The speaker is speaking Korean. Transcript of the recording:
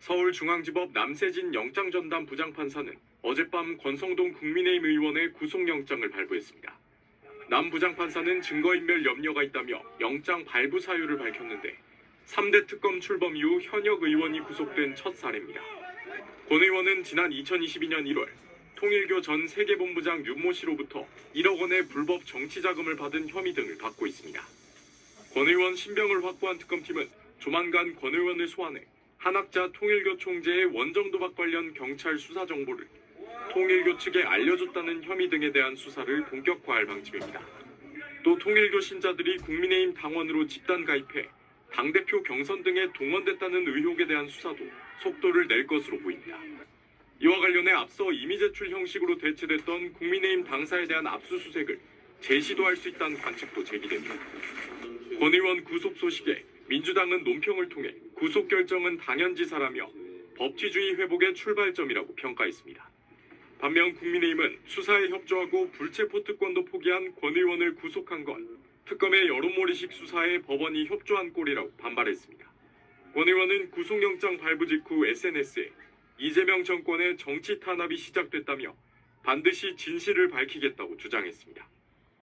서울중앙지법 남세진 영장전담 부장판사는 어젯밤 권성동 국민의힘 의원의 구속영장을 발부했습니다. 남 부장판사는 증거인멸 염려가 있다며 영장 발부 사유를 밝혔는데 3대 특검 출범 이후 현역 의원이 구속된 첫 사례입니다. 권 의원은 지난 2022년 1월 통일교 전 세계본부장 윤모 씨로부터 1억 원의 불법 정치 자금을 받은 혐의 등을 받고 있습니다. 권 의원 신병을 확보한 특검팀은 조만간 권 의원을 소환해 한학자 통일교 총재의 원정 도박 관련 경찰 수사 정보를 통일교 측에 알려줬다는 혐의 등에 대한 수사를 본격화할 방침입니다. 또 통일교 신자들이 국민의힘 당원으로 집단 가입해 당대표 경선 등에 동원됐다는 의혹에 대한 수사도 속도를 낼 것으로 보입니다. 이와 관련해 앞서 이미 제출 형식으로 대체됐던 국민의힘 당사에 대한 압수수색을 재시도 할 수 있다는 관측도 제기됩니다. 권 의원 구속 소식에 민주당은 논평을 통해 구속 결정은 당연지사라며 법치주의 회복의 출발점이라고 평가했습니다. 반면 국민의힘은 수사에 협조하고 불체포 특권도 포기한 권 의원을 구속한 건 특검의 여론몰이식 수사에 법원이 협조한 꼴이라고 반발했습니다. 권 의원은 구속영장 발부 직후 SNS에 이재명 정권의 정치 탄압이 시작됐다며 반드시 진실을 밝히겠다고 주장했습니다.